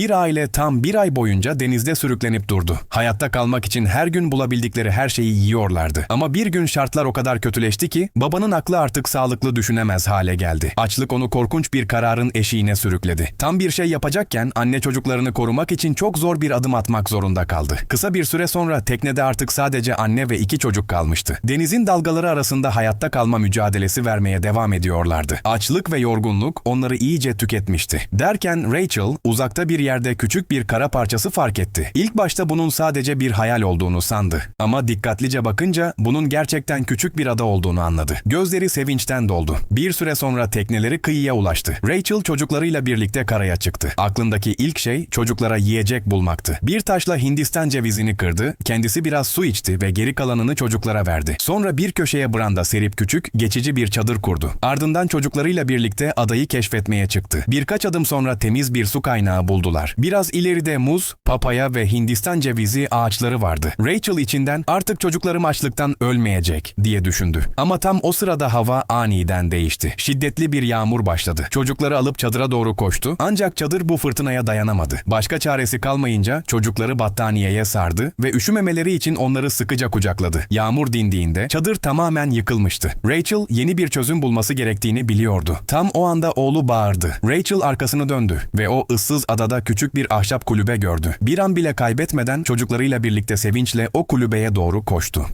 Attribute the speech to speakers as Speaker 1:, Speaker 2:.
Speaker 1: Bir aile tam bir ay boyunca denizde sürüklenip durdu. Hayatta kalmak için her gün bulabildikleri her şeyi yiyorlardı. Ama bir gün şartlar o kadar kötüleşti ki babanın aklı artık sağlıklı düşünemez hale geldi. Açlık onu korkunç bir kararın eşiğine sürükledi. Tam bir şey yapacakken anne çocuklarını korumak için çok zor bir adım atmak zorunda kaldı. Kısa bir süre sonra teknede artık sadece anne ve iki çocuk kalmıştı. Denizin dalgaları arasında hayatta kalma mücadelesi vermeye devam ediyorlardı. Açlık ve yorgunluk onları iyice tüketmişti. Derken Rachel uzakta bir yerde küçük bir kara parçası fark etti. İlk başta bunun sadece bir hayal olduğunu sandı. Ama dikkatlice bakınca bunun gerçekten küçük bir ada olduğunu anladı. Gözleri sevinçten doldu. Bir süre sonra tekneleri kıyıya ulaştı. Rachel çocuklarıyla birlikte karaya çıktı. Aklındaki ilk şey çocuklara yiyecek bulmaktı. Bir taşla Hindistan cevizini kırdı, kendisi biraz su içti ve geri kalanını çocuklara verdi. Sonra bir köşeye branda serip küçük, geçici bir çadır kurdu. Ardından çocuklarıyla birlikte adayı keşfetmeye çıktı. Birkaç adım sonra temiz bir su kaynağı buldular. Biraz ileride muz, papaya ve Hindistan cevizi ağaçları vardı. Rachel içinden artık çocuklarım açlıktan ölmeyecek diye düşündü. Ama tam o sırada hava aniden değişti. Şiddetli bir yağmur başladı. Çocukları alıp çadıra doğru koştu. Ancak çadır bu fırtınaya dayanamadı. Başka çaresi kalmayınca çocukları battaniyeye sardı ve üşümemeleri için onları sıkıca kucakladı. Yağmur dindiğinde çadır tamamen yıkılmıştı. Rachel yeni bir çözüm bulması gerektiğini biliyordu. Tam o anda oğlu bağırdı. Rachel arkasını döndü ve o ıssız adada küçük bir ahşap kulübe gördü. Bir an bile kaybetmeden çocuklarıyla birlikte sevinçle o kulübeye doğru koştu.